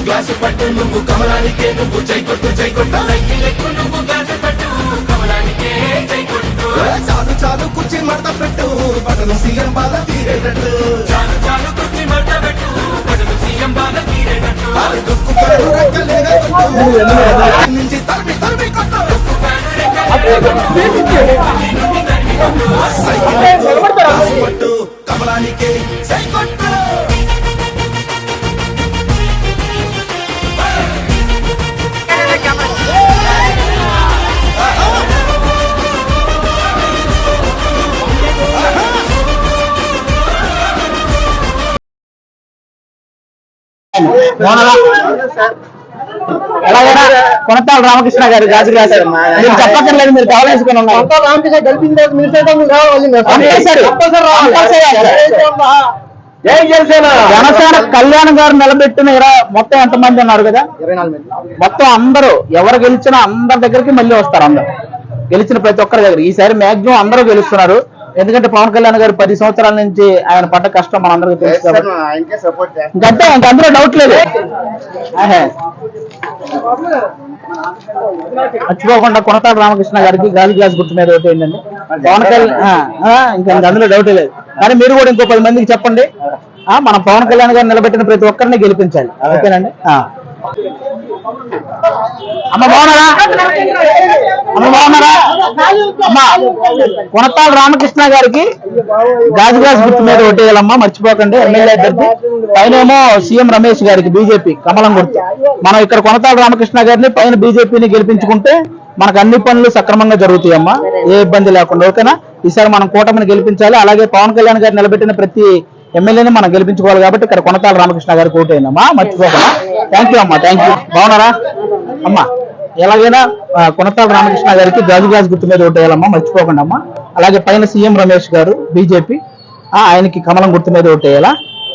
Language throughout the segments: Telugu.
గ్లాసు పట్టు నువ్వు కమలానికే నువ్వు జై కొట్టు జై కొట్టు లెక్కు నువ్వు గ్లాసు పట్టు కమలానికే జై కొట్టు చాలు చాలు కుర్చీ మడత పెట్టు సీఎం బాధ తీరేటట్టు చాలు చాలు కుర్చీ మడత పెట్టు సీఎం బాధ తీరేటట్టు దుక్కు పడు కొట్టు నుంచి తరిమి తరిమి కొట్టు దుక్కు పడు కొట్టు కమలానికే ఎలాగైనా కొనతాల రామకృష్ణ గారు గాజు గ్లాస్ మీరు చెప్పక్కర్లేదు మీరు కావాలేసుకుని ఉన్నారు. రామకృష్ణ గెలిపించిన జనసేన. కళ్యాణ్ గారు నిలబెట్టిన మొత్తం ఎంత మంది ఉన్నారు కదా? మొత్తం అందరూ ఎవరు గెలిచినా అందరి దగ్గరికి మళ్ళీ వస్తారు అందరు. గెలిచిన ప్రతి ఒక్కరి దగ్గర. ఈసారి మాక్సిమం అందరూ గెలుస్తున్నారు. ఎందుకంటే పవన్ కళ్యాణ్ గారు పది సంవత్సరాల నుంచి ఆయన పడ్డ కష్టం మనందరికీ తెలుసు ఇంకంతే ఇంక అందులో డౌట్ లేదు. మర్చిపోకుండా కొనతాడు రామకృష్ణ గారికి గాలి గ్లాస్ గుర్తు మీద ఒకటి ఏంటండి పవన్ కళ్యాణ్ ఇంకా అందులో డౌట్ లేదు. కానీ మీరు కూడా ఇంకో పది మందికి చెప్పండి. మనం పవన్ కళ్యాణ్ గారు నిలబెట్టిన ప్రతి ఒక్కరిని గెలిపించాలి. ఓకేనండి. అమ్మ బాగున్నారా? అమ్మ బాగున్నారా? అమ్మ కొనతాల రామకృష్ణ గారికి గాజు గాజు గుర్తు మీద ఒట్టేయాలమ్మా మర్చిపోకండి. ఎమ్మెల్యే అభ్యర్థి. పైనేమో సీఎం రమేష్ గారికి బీజేపీ కమలం గుర్తు. మనం ఇక్కడ కొనతాడు రామకృష్ణ గారిని పైన బీజేపీని గెలిపించుకుంటే మనకు అన్ని పనులు సక్రమంగా జరుగుతాయమ్మా. ఏ ఇబ్బంది లేకుండా ఓకేనా? ఈసారి మనం కూటమిని గెలిపించాలి. అలాగే పవన్ కళ్యాణ్ గారు నిలబెట్టిన ప్రతి ఎమ్మెల్యేని మనం గెలిపించుకోవాలి కాబట్టి ఇక్కడ కొనతాల రామకృష్ణ గారికి ఓటేయండమ్మా మర్చిపోకుండా. థ్యాంక్ యూ అమ్మా థ్యాంక్ యూ బాగున్నారా? అమ్మా ఎలాగైనా కొనతాల రామకృష్ణ గారికి గాజు గాజు గుర్తు మీద ఓటేయాలమ్మా మర్చిపోకండి అమ్మా. అలాగే పైన సీఎం రమేష్ గారు బీజేపీ ఆయనకి కమలం గుర్తు మీద ఓటేయాలా?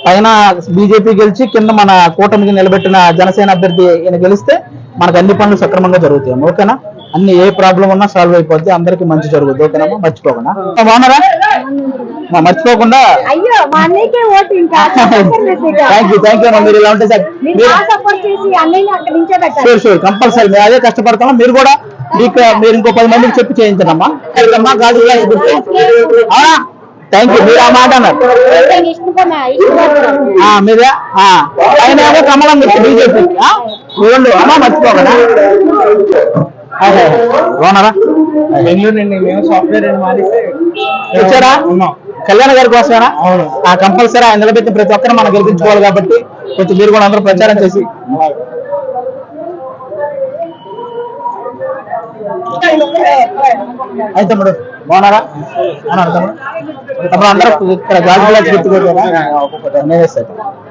పైన బీజేపీ గెలిచి కింద మన కూటమికి నిలబెట్టిన జనసేన అభ్యర్థి ఈయన గెలిస్తే మనకు అన్ని పనులు సక్రమంగా జరుగుతాయి ఓకేనా? అన్ని ఏ ప్రాబ్లం ఉన్నా సాల్వ్ అయిపోద్ది అందరికి మంచి జరుగుతుంది ఓకేనా మర్చిపోకుండా. బాగున్నారా? మర్చిపోకుండా. అయ్యో మా అన్నయ్యకే ఓటు ఇంకా. థ్యాంక్ యూ థ్యాంక్ యూ మీరు ఇలా ఉంటే సార్. షూర్ షూర్ కంపల్సరీ మేము అదే కష్టపడతాం మీరు కూడా మీకు మీరు ఇంకో పది మందికి చెప్పి చేయించండమ్మా. అమ్మా అవునా? థ్యాంక్ యూ మీరు ఆ మాట అన్నారు. ఆయన ఏమో కమలం బీజేపీ. అమ్మా మర్చిపోకడా. బాగున్నారా? బెంగళూరు నుండి మేము సాఫ్ట్వేర్ అండ్ మానేసి వచ్చారా? ఉన్నాం. కళ్యాణ్ గారి కోసమేనా? అవును. ఆ కంపల్సరీ ఆయన నిలబెట్టిన ప్రతి ఒక్కరు మనం గెలిపించుకోవాలి కాబట్టి కొంచెం మీరు కూడా అందరూ ప్రచారం చేసి. అయితే తమ్ముడు. బాగున్నారా? బాగున్నారు తమ్ముడు? తమ్ముడు అందరూ ఇక్కడ గాజు గ్లాస్ గుర్తుకోవడం నేనే సార్ గాజు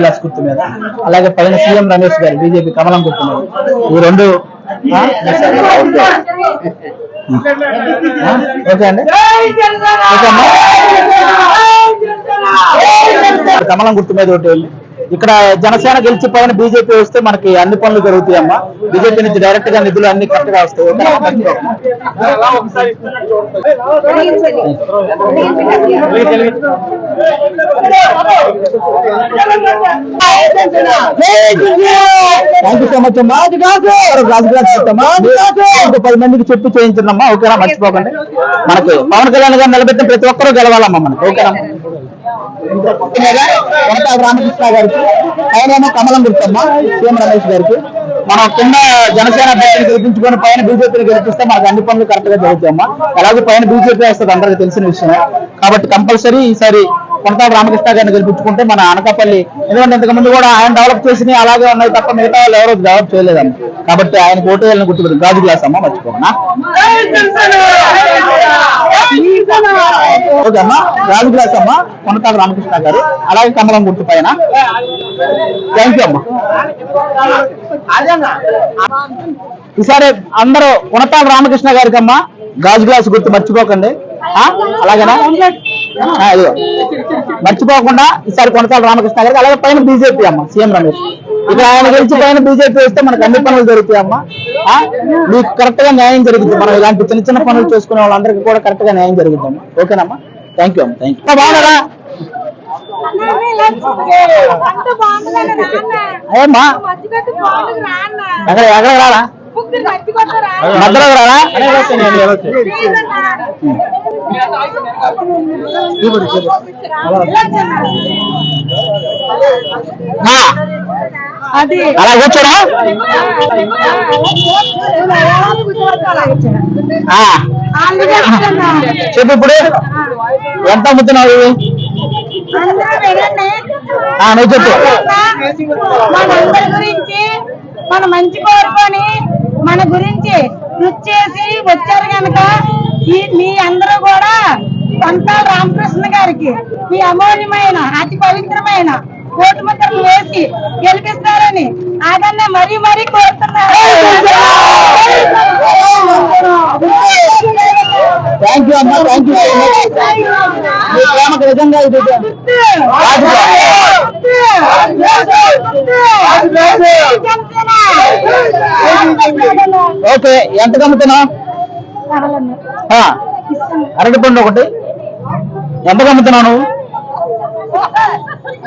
గ్లాస్ గుర్తు మీద. అలాగే పైన సీఎం రమేష్ గారు బీజేపీ కమలం గుర్తు మీద. ఈ రెండు ఓకే అండి. ఓకే అమ్మా. కమలం గుర్తు మీద ఒకటి వెళ్ళి. ఇక్కడ జనసేన గెలిచి బీజేపీ వస్తే మనకి అన్ని పనులు జరుగుతాయి అమ్మా బీజేపీ నుంచి డైరెక్ట్గా నిధులు అన్ని కరెక్ట్గా వస్తాయి థ్యాంక్ యూ సో మచ్ అమ్మా. ఇంకో పది మందికి చెప్పి చేయించండమ్మా. ఓకేనా? మర్చిపోకండి. మనకి పవన్ కళ్యాణ్ గారు నిలబెట్టిన ప్రతి ఒక్కరూ గెలవాలమ్మా మనకి. ఓకేనా? కొనతాల రామకృష్ణ గారికి ఆయన కమలం గుర్తమ్మ సీఎం రమేష్ గారికి. మనం కింద జనసేన అభ్యర్థిని గెలిపించుకొని పైన బీజేపీని గెలిపిస్తే మనకు అన్ని పనులు కరెక్ట్గా జరుగుతాయమ్మా. అలాగే పైన బీజేపీ వస్తుంది అందరికీ తెలిసిన విషయం కాబట్టి కంపల్సరీ ఈసారి కొనతాడు రామకృష్ణ గారిని గెలిపించుకుంటే మన అనకాపల్లి ఎందుకంటే ఇంతకు ముందు కూడా ఆయన డెవలప్ చేసి అలాగే ఉన్నాయి తప్ప మిగతా వాళ్ళు ఎవరో డెవలప్ చేయలేదమ్మా. కాబట్టి ఆయన ఓటు వేయాలని గుర్తుపెట్టి గాజు గ్లాస్ అమ్మా మర్చిపోకనా ఓకేమ్మా గాజు గ్లాస్ అమ్మ కొనతాడు రామకృష్ణ గారు. అలాగే కమలం గుర్తు పైన. థ్యాంక్ యూ అమ్మా. ఈసారి అందరూ కొనతాల రామకృష్ణ గారికి అమ్మా గాజు గ్లాస్ గుర్తు మర్చిపోకండి? అలాగేనా. మర్చిపోకుండా ఈసారి కొనతాల రామకృష్ణ గారికి అలాగే పైన బీజేపీ అమ్మ సీఎం రమేష్. ఇక్కడ ఆయన గెలిచి పైన బీజేపీ వస్తే మనకు అన్ని పనులు జరుగుతాయి అమ్మా? మీకు కరెక్ట్గా న్యాయం జరుగుతుంది. మనం ఇలాంటి చిన్న చిన్న పనులు చేసుకునే వాళ్ళందరికీ కూడా కరెక్ట్గా న్యాయం జరుగుతుంది ఓకేనమ్మా? థ్యాంక్ యూ థ్యాంక్ యూ బాగున్నారా? రాన్న ఎక్కడ ఎక్కడ రారా? ఆ, అది. అలా కూర్చోరా? ఆ, చెప్పు ఇప్పుడు. ఎంత అమ్ముతున్నావు నువ్వు చెప్పు. మనందరి గురించి మన మంచి కోరుకొని మన గురించి కృషి చేసి వచ్చారు కనుక ఈ మీ అందరూ కూడా పంతాల రామకృష్ణ గారికి మీ అమూల్యమైన అతి పవిత్రమైన కోటి ముద్రలు వేసి గెలిపిస్తారని ఆదన్న మరీ మరీ థ్యాంక్ యూ అమ్మా. థ్యాంక్ యూ మీ ప్రేమకు నిజంగా ఇది ఓకే ఎంత అమ్ముతున్నావు ఆ, అరటిపండు ఒకటి. ఎంత అమ్ముతున్నావు నువ్వు మీ కాంగ్రెస్ యాక్టివ్ అన్నా ఆ? మీ కాంగ్రెస్ యాక్టివ్ అవునా? ఏమైనా మంచి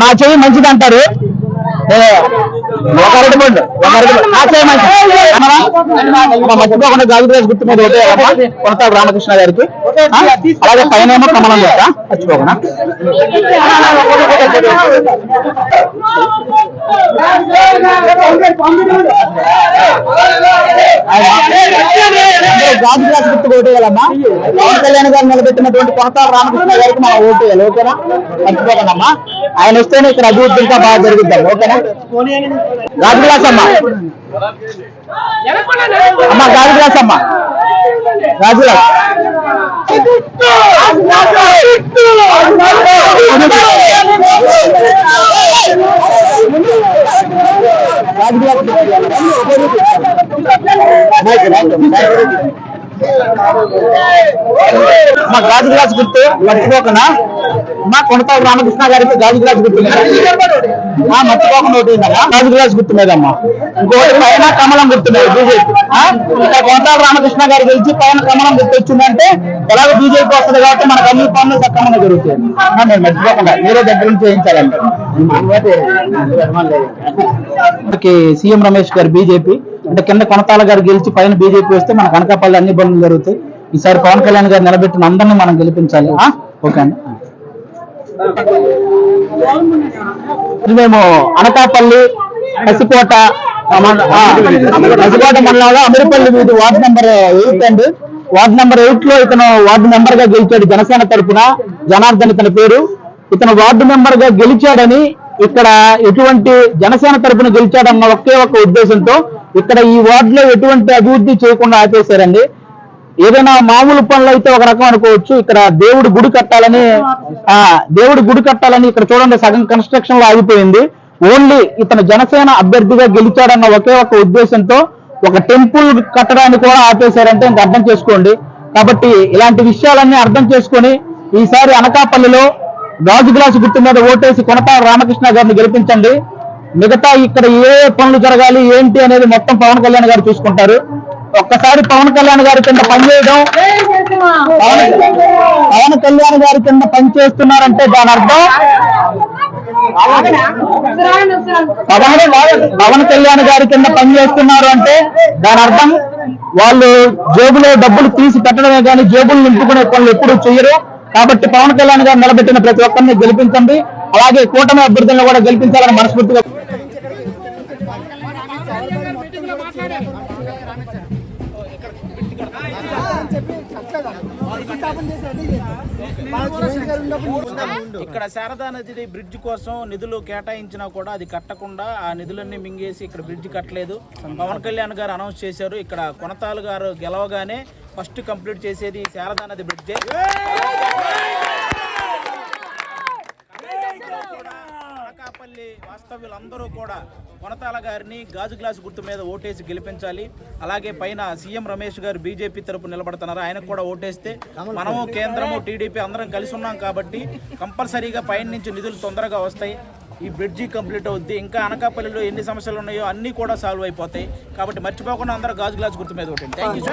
నా చెయ్యి మంచిది అంటారు. ఒక అరటి పండు ఒక అరటి. నా చెయ్యి మంచిది. మర్చిపోకుండా అమ్మా కొనతాల రామకృష్ణ గారికి? అలాగే పైన ఏమో కమలం చెప్తా మర్చిపోకుండా జాతి క్లాస్ గ్లాస్ గుర్తు ఓటేయాలమ్మా పవన్ కళ్యాణ్ గారు నిలబెట్టినటువంటి కొనతాల రామకృష్ణ గారికి మనం ఓటేయాలి ఓకేనా మర్చిపోకండి ఆయన వస్తేనే ఇక్కడ అభివృద్ధి ఇంకా బాగా జరుగుద్దాం ఓకేనా జాతి క్లాస్ అమ్మా అమ్మా గాజు గ్లాస్ అమ్మా. గాజు గ్లాస్. గాజు గ్లాస్. మా గాజు గ్లాస్ గుర్తు మర్చిపోకుండా మా కొనతాల రామకృష్ణ గారికి గాజు గ్లాస్ గుర్తు. మా మర్చిపోకుండా ఒకటి ఉందమ్మా గాజు గ్లాస్ గుర్తు మీదమ్మా. ఇంకోటి పైన కమలం గుర్తు మీద బీజేపీ. కొనతాల రామకృష్ణ గారు గెలిచి పైన కమలం గుర్తు వచ్చిందంటే ఎలాగో బీజేపీ వస్తుంది కాబట్టి మనకు అన్ని పనులు సక్రమంగా జరుగుతాయి. ఆ, మీరు మర్చిపోకుండా మీరే దగ్గర నుంచి చేయించాలంటే సీఎం రమేష్ గారు బీజేపీ. అంటే కింద కొనతాల గారు గెలిచి పైన బీజేపీ వస్తే మన అనకాపల్లి అన్ని పనులు జరుగుతాయి. ఈసారి పవన్ కళ్యాణ్ గారు నిలబెట్టిన అందరినీ మనం గెలిపించాలి. ఓకే అండి. మేము అనకాపల్లి కసికోట ఆ, కసికోట మండలంలో అమీర్పల్లి వీధి వార్డు నెంబర్ ఎయిట్ అండి. వార్డు నెంబర్ ఎయిట్లో ఇతను వార్డు మెంబర్గా గెలిచాడు జనసేన తరఫున జనార్దన్ ఇతని పేరు. ఇతను వార్డు మెంబర్గా గెలిచాడని ఇక్కడ ఎటువంటి జనసేన తరఫున గెలిచాడన్న ఒకే ఒక ఉద్దేశంతో ఇక్కడ ఈ వార్డులో ఎటువంటి అభివృద్ధి చేయకుండా ఆపేశారండి. ఏదైనా మామూలు పనులు అయితే ఒక రకం అనుకోవచ్చు. ఇక్కడ దేవుడి గుడి కట్టాలని ఆ దేవుడి గుడి కట్టాలని ఇక్కడ చూడండి సగం కన్స్ట్రక్షన్లో ఆగిపోయింది. ఓన్లీ ఇతను జనసేన అభ్యర్థిగా గెలిచాడన్న ఒకే ఒక ఉద్దేశంతో ఒక టెంపుల్ కట్టడానికి కూడా ఆపేశారంటే ఇంకా అర్థం చేసుకోండి. కాబట్టి ఇలాంటి విషయాలన్నీ అర్థం చేసుకొని ఈసారి అనకాపల్లిలో గాజు గ్లాసు గుర్తు మీద ఓటేసి కొనతా రామకృష్ణ గారిని గెలిపించండి. మిగతా ఇక్కడ ఏ పనులు జరగాలి ఏంటి అనేది మొత్తం పవన్ కళ్యాణ్ గారు చూసుకుంటారు. ఒక్కసారి పవన్ కళ్యాణ్ గారి కింద పనిచేయడం పవన్ పవన్ కళ్యాణ్ గారి కింద పనిచేస్తున్నారంటే దాని అర్థం? పవన్ పవన్ కళ్యాణ్ గారి కింద పనిచేస్తున్నారు అంటే దాని అర్థం? వాళ్ళు జేబులో డబ్బులు తీసి పెట్టడమే కానీ జేబులు నింపుకునే పనులు ఎప్పుడూ చేయరు. కాబట్టి పవన్ కళ్యాణ్ గారు నిలబెట్టిన ప్రతి ఒక్కరిని గెలిపించండి. అలాగే కూటమి అభ్యర్థులను కూడా గెలిపించాలని మనస్ఫూర్తిగా ఇక్కడ శారదా నది బ్రిడ్జ్ కోసం నిధులు కేటాయించినా కూడా అది కట్టకుండా ఆ నిధులన్నీ మింగేసి ఇక్కడ బ్రిడ్జ్ కట్టలేదు. పవన్ కళ్యాణ్ గారు అనౌన్స్ చేశారు. ఇక్కడ కొనతాలు గారు గెలవగానే ఫస్ట్ కంప్లీట్ చేసేది శారదా నది బ్రిడ్జే అనకాపల్లి వాస్తవ్యులందరూ కూడా కొనతాల గారిని గాజు గ్లాస్ గుర్తు మీద ఓటేసి గెలిపించాలి. అలాగే పైన సీఎం రమేష్ గారు బీజేపీ తరపు నిలబడుతున్నారు. ఆయనకు కూడా ఓటేస్తే మనము కేంద్రము టీడీపీ అందరం కలిసి ఉన్నాం కాబట్టి కంపల్సరీగా పైన నుంచి నిధులు తొందరగా వస్తాయి. ఈ బ్రిడ్జి కంప్లీట్ అవుద్ది. ఇంకా అనకాపల్లిలో ఎన్ని సమస్యలు ఉన్నాయో అన్నీ కూడా సాల్వ్ అయిపోతాయి. కాబట్టి మర్చిపోకుండా అందరూ గాజు గ్లాస్ గుర్తు మీద ఒకటి థ్యాంక్ యూ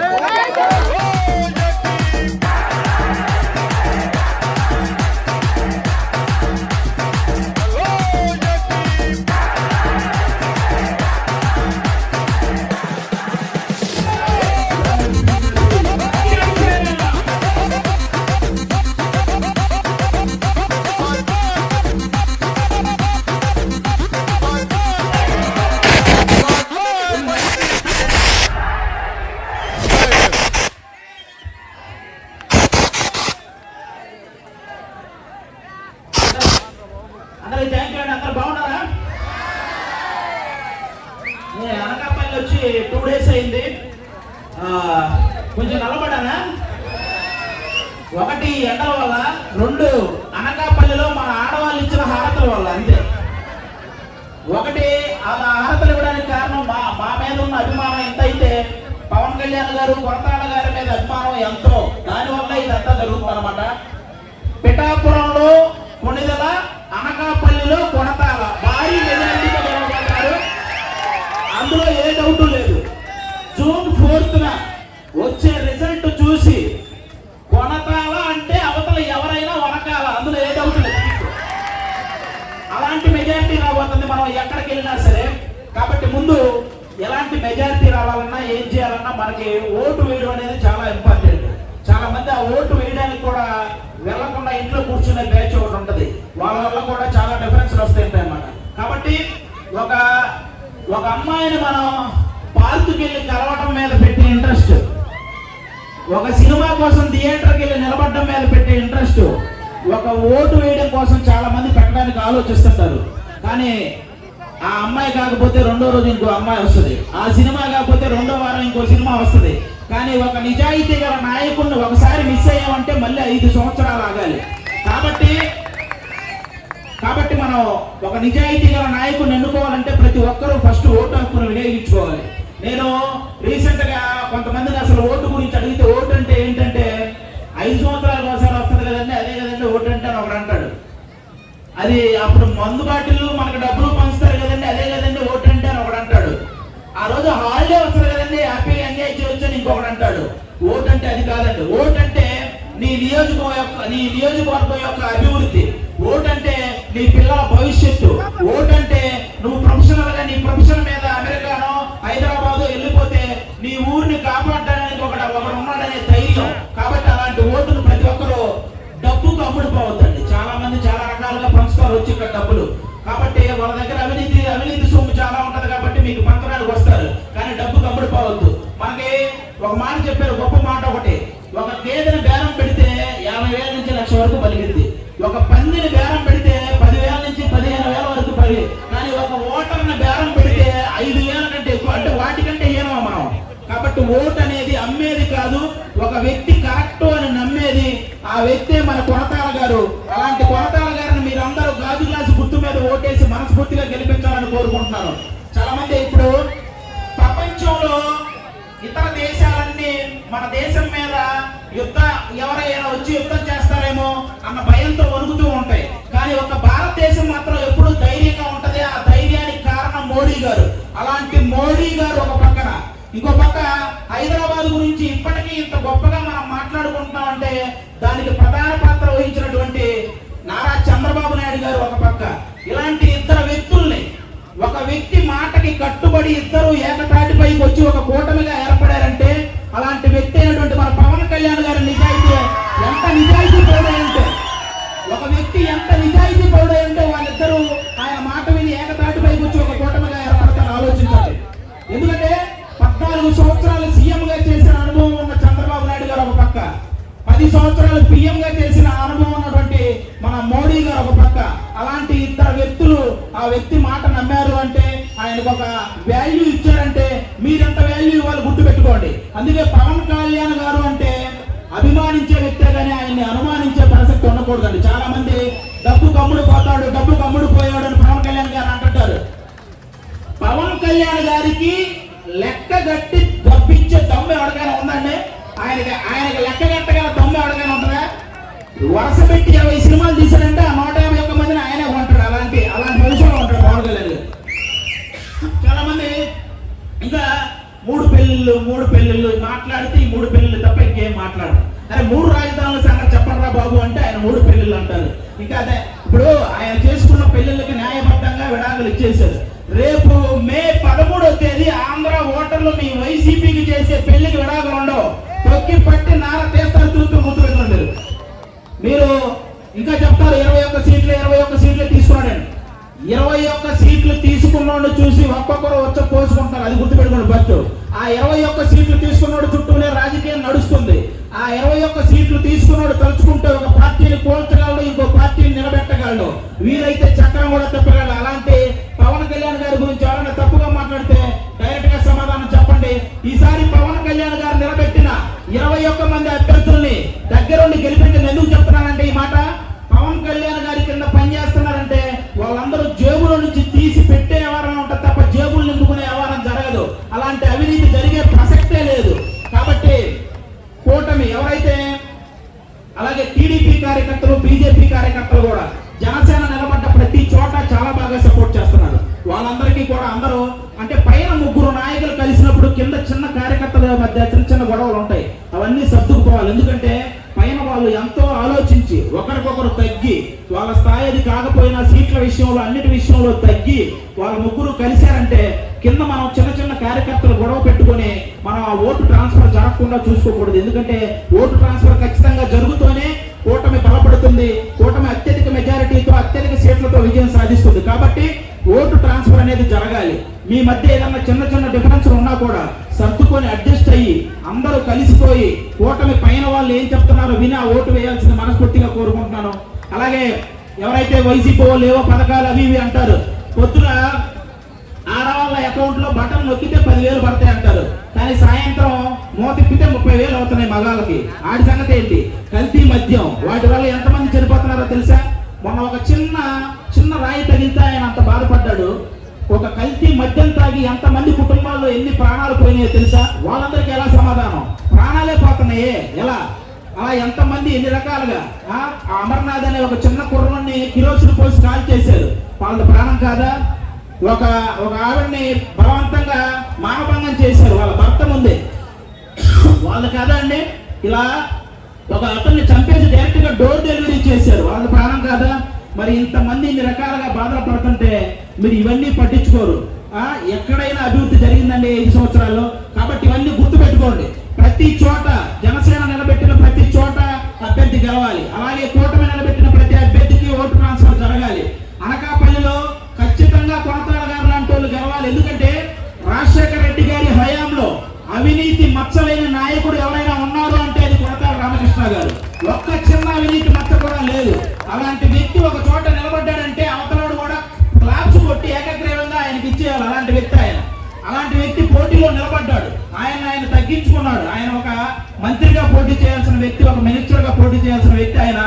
కొంచెం నల్లబడానా ఒకటి ఎండల వల్ల రెండు అనకాపల్లిలో మన ఆడవాళ్ళు ఇచ్చిన హారతల వల్ల అంతే. ఒకటి ఆ హారతలు ఇవ్వడానికి కారణం మా మా మీద ఉన్న అభిమానం ఎంత అయితే పవన్ కళ్యాణ్ గారు కొరతాడ గారి మీద అభిమానం ఎంతో దానివల్ల ఇదంతా జరుగుతుందన్నమాట. పిఠాపురంలో కొనిదల అనకాపల్లిలో కొనతాల భారీ మెజారిటీతో అందులో ఏ డౌట్ లేదు. జూన్ ఫోర్త్న వచ్చే రిజల్ట్ చూసి కొనకాలా అంటే అవతల ఎవరైనా వనకాల. అందులో ఏ డౌట్ లేదు. అలాంటి మెజారిటీ రాబోతుంది. మనం ఎక్కడికి వెళ్ళినా సరే. కాబట్టి ముందు ఎలాంటి మెజారిటీ రావాలన్నా ఏం చేయాలన్నా మనకి ఓటు వేయడం అనేది చాలా ఇంపార్టెంట్ చాలా మంది ఆ ఓటు వేయడానికి కూడా వెళ్ళకుండా ఇంట్లో కూర్చునే బ్యాచ్ ఒకటి ఉంటుంది. వాళ్ళ వల్ల కూడా చాలా డిఫరెన్స్లు వస్తాయి అన్నమాట. కాబట్టి ఒక ఒక అమ్మాయిని మనం పార్కుకి వెళ్ళి కలవటం మీద పెట్టిన ఇంట్రెస్ట్ ఒక సినిమా కోసం థియేటర్కి వెళ్ళి నిలబడడం మీద పెట్టే ఇంట్రెస్ట్ ఒక ఓటు వేయడం కోసం చాలా మంది పెట్టడానికి ఆలోచిస్తుంటారు. కానీ ఆ అమ్మాయి కాకపోతే రెండో రోజు ఇంకో అమ్మాయి వస్తుంది. ఆ సినిమా కాకపోతే రెండో వారం ఇంకో సినిమా వస్తుంది. కానీ ఒక నిజాయితీ గల నాయకుడిని ఒకసారి మిస్ అయ్యామంటే మళ్ళీ ఐదు సంవత్సరాలు ఆగాలి. కాబట్టి కాబట్టి మనం ఒక నిజాయితీ గల నాయకుడిని ఎన్నుకోవాలంటే ప్రతి ఒక్కరూ ఫస్ట్ ఓటు హక్కును వినియోగించుకోవాలి. నేను రీసెంట్గా కొంతమందిని అసలు ఓటు గురించి అడిగితే ఓటు అంటే ఏంటంటే ఐదు సంవత్సరాలు ఒకసారి వస్తుంది కదండి అదే కదండి ఓటు అంటే అని ఒకడు అంటాడు. అది అప్పుడు మందు బాటిల్ మనకు డబ్బులు పంచుతారు కదండి అదే కదండి ఓటు అంటే అని ఒకడు అంటాడు. ఆ రోజు హాలిడే వస్తుంది కదండి హ్యాపీగా ఎంజాయ్ చేయొచ్చు అని ఇంకొకడు అంటాడు. ఓటు అంటే అది కాదండి ఓటు అంటే నీ నియోజకవర్గం యొక్క నీ నియోజకవర్గం యొక్క అభివృద్ధి. ఓటు అంటే నీ పిల్లల భవిష్యత్తు. ఓటు అంటే నువ్వు ప్రొఫెషనల్గా నీ ప్రొఫెషన్ కాబట్టి వాళ్ళ దగ్గర అవినీతి అవినీతి సొమ్ము చాలా ఉంటది కాబట్టి మీకు పంచడానికి వస్తారు. కానీ డబ్బు అమ్ముడు పోవద్దు. మనకి ఒక మాట చెప్పారు గొప్ప మాట ఒకటి. ఒక గేదెని బేరం పెడితే యాభై వేల నుంచి లక్ష వరకు పలికింది ఒక పందిని బేరం పెడితే పదివేల నుంచి పదిహేను వేల వరకు పలి కానీ ఒక ఓటర్ని బేరం పెడితే ఐదు వేల కంటే ఎక్కువ అంటే వాటికంటే ఏమో మనం. కాబట్టి ఓటు అనేది అమ్మేది కాదు ఒక వ్యక్తి కరెక్ట్ అని నమ్మేది ఆ వ్యక్తే మన కొనతాల గెలిపించాలని చాలా మంది ఇప్పుడు ప్రపంచంలో ఇతర దేశాలన్నీ మన దేశం మీద యుద్ధ ఎవరైనా వచ్చి యుద్ధం చేస్తారేమో అన్న భయంతో వణుకుతూ ఉంటాయి. కానీ ఒక భారతదేశం మాత్రం ఎప్పుడూ ధైర్యంగా ఉంటది. ఆ ధైర్యానికి కారణం మోడీ గారు. అలాంటి మోడీ గారు ఒక పక్కన. ఇంకో పక్క హైదరాబాద్ గురించి ఇప్పటికీ ఇంత గొప్పగా మనం మాట్లాడుకుంటున్నామంటే దానికి ప్రధాన పాత్ర వహించినటువంటి నారా చంద్రబాబు నాయుడు గారు ఒక పక్క. ఇలాంటి ఇద్దరు వ్యక్తుల్ని ఒక వ్యక్తి మాటకి కట్టుబడి ఇద్దరు ఏకతాటిపైకి వచ్చి ఒక ఆయనకు ఒక వాల్యూ ఇచ్చారంటే మీరెంత వాల్యూ ఇవ్వాలి గుర్తు పెట్టుకోండి. అందుకే పవన్ కళ్యాణ్ గారు అంటే అభిమానించే వ్యక్తే కానీ ఆయన్ని అనుమానించే ప్రసక్తి ఉండకూడదండి. చాలా మంది డబ్బు కమ్ముడు పోతాడు డబ్బు కమ్ముడు పోయాడు అని పవన్ కళ్యాణ్ గారు అంటుంటారు. పవన్ కళ్యాణ్ గారికి లెక్క గట్టి తప్పించే దమ్ము ఎవరికైనా ఉందండి? ఆయనకి ఆయనకి లెక్క గట్టగల దమ్ము ఎవరికైనా ఉంటుందా? వరుస పెట్టి ఇరవై సినిమాలు తీశారంటే ఆ నూట యాభై ఒక్క మందిని ఆయనే ఉంటాడు అలాంటి అలాంటి మనుషులు ఇంకా మూడు పెళ్ళిళ్ళు మూడు పెళ్ళిళ్ళు మాట్లాడితే ఈ మూడు పెళ్ళిళ్ళు తప్ప ఇంకేం మాట్లాడరు. అరే మూడు రాజధానుల సంగతి చెప్పరా బాబు అంటే ఆయన మూడు పెళ్ళిళ్ళు అంటారు. ఇంకా అదే ఇప్పుడు ఆయన చేసుకున్న పెళ్ళిళ్ళకి న్యాయబద్ధంగా విడాకులు ఇచ్చేశారు. రేపు మే పదమూడో తేదీ ఆంధ్ర ఓటర్లు మీ వైసీపీకి చేసే పెళ్ళికి విడాకులు ఉండవు. తొక్కి పట్టి నార తీస్తారు చూస్తూ ముద్దు మీరు ఇంకా చెప్తారు ఇరవై ఒక్క సీట్లు ఇరవై ఒక్క సీట్లు తీసుకోడండి ఇరవై ఒక్క సీట్లు తీసుకున్నోడు చూసి ఒక్కొక్కరు వచ్చి పోసుకుంటారు. అది గుర్తుపెట్టుకోండి ఫస్ట్. ఆ ఇరవై ఒక్క సీట్లు తీసుకున్నోడు చుట్టూనే రాజకీయం నడుస్తుంది. ఆ ఇరవై ఒక్క సీట్లు తీసుకున్నోడు తలుచుకుంటే ఒక పార్టీని కోల్చగలడు ఇంకో పార్టీని నిలబెట్టగలడు. వీరైతే చక్రం కూడా తిప్పగలడు. అలాంటి పవన్ కళ్యాణ్ గారి గురించి ఎవరైనా తప్పుగా మాట్లాడితే డైరెక్ట్గా సమాధానం చెప్పండి. ఈసారి పవన్ కళ్యాణ్ గారు నిలబెట్టిన ఇరవై ఒక్క మంది అభ్యర్థుల్ని దగ్గరుండి గెలిపించిన ఎందుకు చెప్తున్నానంటే ఈ మాట? పవన్ కళ్యాణ్ గారి కింద పనిచేస్తున్నారంటే వాళ్ళందరూ జేబులో నుంచి తీసి తగ్గి వాళ్ళ స్థాయి అది కాకపోయినా సీట్ల విషయంలో అన్నిటి విషయంలో తగ్గి వాళ్ళ ముగ్గురు కలిశారంటే కింద మనం చిన్న చిన్న కార్యకర్తలు గొడవ పెట్టుకొని మనం ఆ ఓటు ట్రాన్స్ఫర్ జరగకుండా చూసుకోకూడదు. ఎందుకంటే ఓటు ట్రాన్స్ఫర్ ఖచ్చితంగా జరుగు అనేది జరగాలి. మీ మధ్య ఏదన్నా చిన్న చిన్న డిఫరెన్స్ ఉన్నా కూడా సర్దుకొని అడ్జస్ట్ అయ్యి అందరూ కలిసిపోయి ఓటమి పైన వాళ్ళు ఏం చెప్తున్నారో విని ఆ ఓటు వేయాల్సింది మనస్ఫూర్తిగా కోరుకుంటున్నాను. అలాగే ఎవరైతే వైసీపీ వాళ్ళు ఏవో పథకాలు అవి ఇవి అంటారు పొద్దున ఆడవాళ్ళ అకౌంట్లో బటన్ నొక్కితే పదివేలు పడతాయి అంటారు. కానీ సాయంత్రం మూత తిప్పితే ముప్పై వేలు అవుతున్నాయి మగాళ్ళకి. ఆడి సంగతి ఏంటి? కల్తీ మద్యం. వాటి వల్ల ఎంతమంది చనిపోతున్నారో తెలుసా? మొన్న ఒక చిన్న చిన్న రాయి తగిలితే ఆయన అంత బాధపడ్డాడు. ఒక కల్తీ మద్యం తాగి ఎంతమంది కుటుంబాల్లో ఎన్ని ప్రాణాలు పోయినాయో తెలుసా? వాళ్ళందరికీ ఎలా సమాధానం? ప్రాణాలే పోతున్నాయే. ఎలా? అలా ఎంతమంది ఎన్ని రకాలుగా? ఆ? అమర్నాథ్ అనే ఒక చిన్న కుర్రని కిరోసిన్ పోసి కాల్ చేశారు. వాళ్ళ ప్రాణం కాదా? ఒక ఒక ఆవిడ్ని బలవంతంగా మానభంగం చేశారు. వాళ్ళ భర్త ముందే. వాళ్ళు కదా అండి? ఇలా ఒక అతన్ని చంపేసి డైరెక్ట్గా డోర్ డెలివరీ చేశారు. వాళ్ళ ప్రాణం కాదా? మరి ఇంతమంది ఇన్ని రకాలుగా బాధలు పడుతుంటే మీరు ఇవన్నీ పట్టించుకోరు. ఆ ఎక్కడైనా అభివృద్ధి జరిగిందండి ఐదు సంవత్సరాల్లో. కాబట్టి ఇవన్నీ గుర్తు పెట్టుకోండి ప్రతి చోట జనసేన నిలబెట్టిన ప్రతి చోట అభ్యర్థి గెలవాలి. అలాగే కూటమి నిలబెట్టిన ప్రతి అభ్యర్థికి ఓటు ట్రాన్స్ఫర్ జరగాలి. అనకాపల్లిలో ఖచ్చితంగా కొనతాల గారు లాంటి వాళ్ళు గెలవాలి. ఎందుకంటే రాజశేఖర రెడ్డి గారి హయాంలో అవినీతి మచ్చలేని నాయకుడు ఎవరైనా ఉన్నారు అంటే అది కొడతారు రామకృష్ణ గారు ఒక్క చిన్న అవినీతి మచ్చ కూడా లేదు అలాంటి వ్యక్తి ఒక చోట నిలబడ్డాడంటే అవతలవాడు కూడా క్లాప్స్ కొట్టి ఏకగ్రీవంగా ఆయనకి ఇచ్చేయాలి అలాంటి వ్యక్తి ఆయన అలాంటి వ్యక్తి పోటీలో నిలబడ్డాడు. ఆయన ఆయన తగ్గించుకున్నాడు. ఆయన ఒక మంత్రిగా పోటీ చేయాల్సిన వ్యక్తి ఒక మినిస్టర్గా పోటీ చేయాల్సిన వ్యక్తి ఆయన.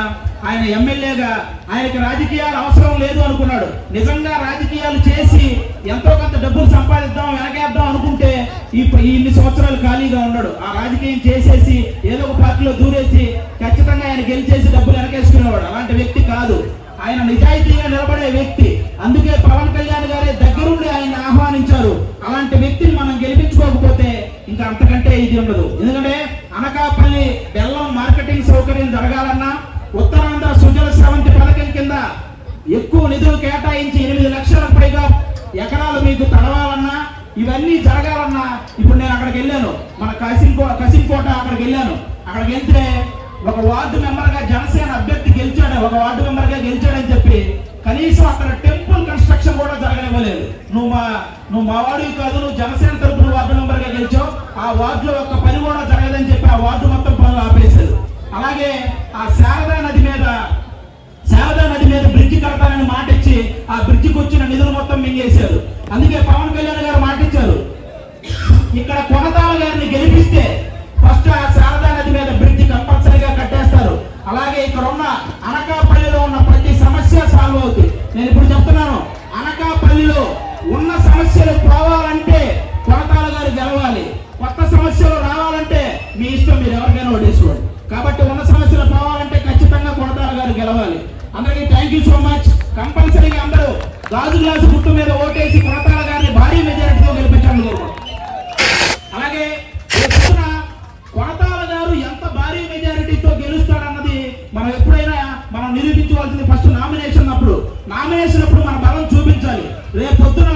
ఆయన ఎమ్మెల్యేగా ఆయనకి రాజకీయాలు అవసరం లేదు అనుకున్నాడు. నిజంగా రాజకీయాలు చేసి ఎంతో కొంత డబ్బులు సంపాదిద్దాం వెనకేద్దాం అనుకుంటే ఈ ఇన్ని సంవత్సరాలు ఖాళీగా ఉన్నాడు. ఆ రాజకీయం చేసేసి ఏదో ఒక పార్టీలో దూరేసి ఖచ్చితంగా ఆయన గెలిచేసి డబ్బులు వెనకేసుకునేవాడు. అలాంటి వ్యక్తి కాదు. ఆయన నిజాయితీగా నిలబడే వ్యక్తి. అందుకే పవన్ కళ్యాణ్ గారే దగ్గరుండి ఆయన ఆహ్వానించారు. అలాంటి వ్యక్తిని ఇంకా ఇది ఉండదు. ఎందుకంటే అనకాపల్లి బెల్లం మార్కెటింగ్ సౌకర్యం జరగాలన్నా ఉత్తరాంధ్ర సుజల స్రవంతి పథకం కింద ఎక్కువ నిధులు కేటాయించి ఎనిమిది లక్షలకు పైగా ఎకరాలు మీకు తడవాలన్నా ఇవన్నీ జరగాలన్నా ఇప్పుడు నేను అక్కడికి వెళ్ళాను. మన కసింకో కసింకోట అక్కడికి వెళ్ళాను. అక్కడికి వెళ్తే ఒక వార్డు మెంబర్గా జనసేన అభ్యర్థి గెలిచాడు. ఒక వార్డు మెంబర్గా గెలిచాడని చెప్పి కనీసం అక్కడ టెంపుల్ ఎలక్షన్ కూడా జరగనివ్వలేదు. నువ్వు మా నువ్వు మా వాడివి కాదు నువ్వు జనసేన తరపున వార్డు మెంబర్గా గెలిచావు. ఆ వార్డులో ఒక్క పని కూడా జరగదని చెప్పి ఆ వార్డు మొత్తం పనులు ఆపేశారు. అలాగే ఆ శారదా నది మీద శారదా నది మీద బ్రిడ్జి కడతానని మాట ఇచ్చి ఆ బ్రిడ్జికి వచ్చిన నిధులు మొత్తం మింగేశారు. అందుకే పవన్ కళ్యాణ్ గారు మాట ఇచ్చారు. ఇక్కడ కొనతాల గారిని గెలిపిస్తే ఫస్ట్ ఆ శారదా నది మీద బ్రిడ్జి కంపల్సరీగా కట్టేస్తారు. అలాగే ఇక్కడ ఉన్న అనకాపల్లిలో ఉన్న ప్రతి సమస్య సాల్వ్ అవుతుంది నేను ఇప్పుడు చెప్తున్నాను పల్లెల్లో ఉన్న సమస్యలు పోవాలంటే కొనకాల గారు గెలవాలి. కొత్త సమస్యలు రావాలంటే మీ ఇష్టం మీరు ఎవరికైనా వడ్డేసుకోండి కాబట్టి ఉన్న సమస్యలు పోవాలంటే ఖచ్చితంగా కొనకాల గారు గెలవాలి. అందరికీ థ్యాంక్ యూ సో మచ్ కంపల్సరీగా అందరూ రాజు గ్లాసు గుర్తు మీద ఓటేసి కొనకాల గారిని భారీ మెజారిటీతో గెలిపించండి. అలాగే కొడతాల గారు ఎంత భారీ మెజారిటీతో గెలుస్తాడన్నది మనం ఎప్పుడైనా మనం నిరూపించవలసింది ఫస్ట్ నామినేషన్ అప్పుడు. నామినేషన్ అప్పుడు మనం రేపు పొద్దున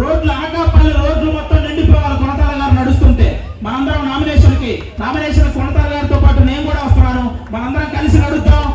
రోడ్లు అనకాపల్లి రోడ్లు మొత్తం నిండిపోవాలి. కొనతాల గారు నడుస్తుంటే మనందరం నామినేషన్కి నామినేషన్ కొనతాల గారితో పాటు నేను కూడా వస్తున్నాను. మనందరం కలిసి నడుద్దాం.